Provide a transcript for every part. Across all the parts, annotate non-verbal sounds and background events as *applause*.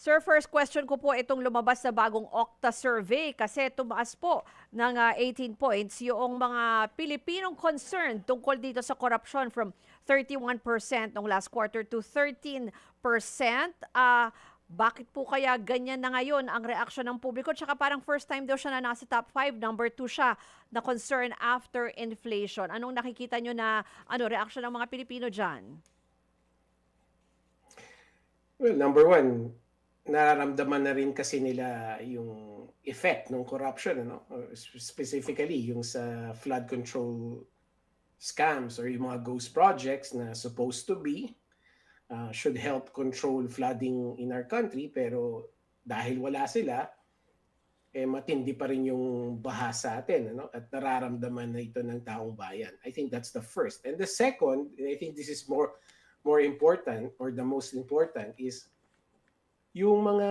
Sir, first question ko po itong lumabas na bagong Okta survey kasi tumaas po ng ah, 18 points yung mga Pilipinong concerned tungkol dito sa corruption from 31% ng last quarter to 13%. Ah, bakit po kaya ganyan na ngayon ang reaksyon ng publiko? Tsaka parang first time daw siya na nasa top 5, number 2 siya na concern after inflation. Anong nakikita nyo na ano reaksyon ng mga Pilipino dyan? Well, number one, nararamdaman na rin kasi nila yung effect ng corruption, ano? Specifically, yung sa flood control scams or yung mga ghost projects na supposed to be uh, should help control flooding in our country pero dahil wala sila eh matindi pa rin yung baha sa atin ano? At nararamdaman na ito ng taong bayan. I think that's the first. And the second i think this is more more important or the most important is yung mga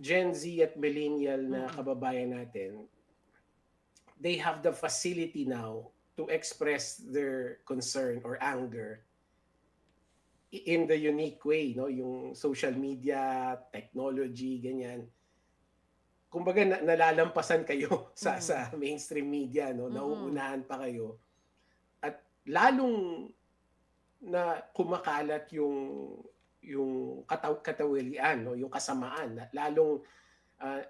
Gen Z at millennial na kababayan natin they have the facility now to express their concern or anger in the unique way no? Yung social media technology ganyan. Kumbaga na, nalalampasan kayo *laughs* sa Mm. sa mainstream media no? Nauunahan pa kayo. At lalong na kumakalat yung yung kataw katawilian no yung kasamaan lalong ah,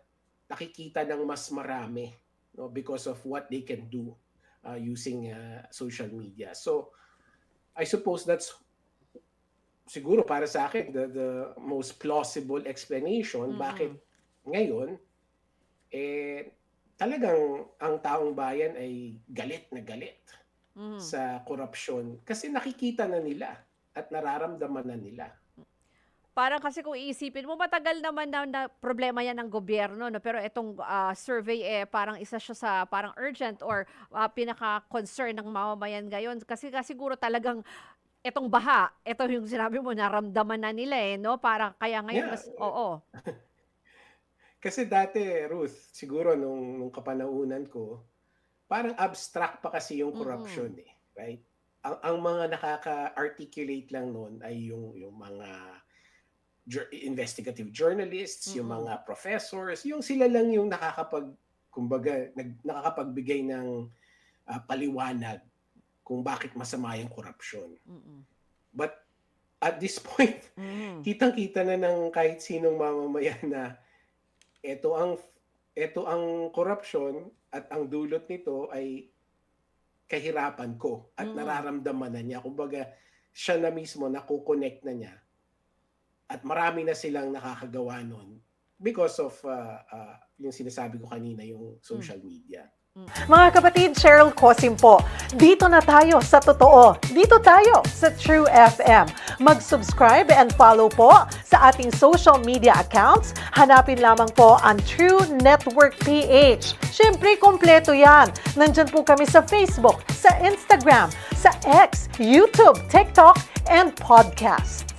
nakikita ng mas marami no because of what they can do uh, using uh, social media so i suppose that's siguro para sa akin the the most plausible explanation Mm-mm. bakit ngayon eh talagang ang taong bayan ay galit na galit Mhm. sa korupsyon kasi nakikita na nila at nararamdaman na nila. Parang kasi kung iisipin mo, matagal naman na, na problema yan ng gobyerno, no? pero itong ah, survey, eh, parang isa siya sa parang urgent or ah, pinaka-concern ng mamamayan ngayon. Kasi, kasi siguro talagang itong baha, ito yung sinabi mo, naramdaman na nila eh, no? Parang kaya ngayon, Yeah. mas, oo. *laughs* Kasi dati, Ruth, siguro nung, nung kapanahunan ko, parang abstract pa kasi yung Mm-mm. corruption eh, right? Ang, ang mga nakaka-articulate lang noon ay yung yung mga investigative journalists, yung Mm-mm. mga professors, yung sila lang yung nakakapag kumbaga nag, nakakapagbigay ng ah, paliwanag kung bakit masama yung korupsyon. Mm-mm. But at this point, *laughs* Mhm. kitang-kita na ng kahit sinong mamamayan na ito ang ito ang korupsyon at ang dulot nito ay kahirapan ko at Mm. nararamdaman na niya. Kumbaga, siya na mismo nakukonect na niya at marami na silang nakakagawa nun because of uh, uh, yung sinasabi ko kanina, yung social media. Mga kapatid, Cheryl Cosim po. Dito na tayo sa totoo. Dito tayo sa True FM. Mag-subscribe and follow po sa ating social media accounts. Hanapin lamang po ang True Network PH. Siyempre, kompleto yan. Nandyan po kami sa Facebook, sa Instagram, sa X, YouTube, TikTok, and podcast.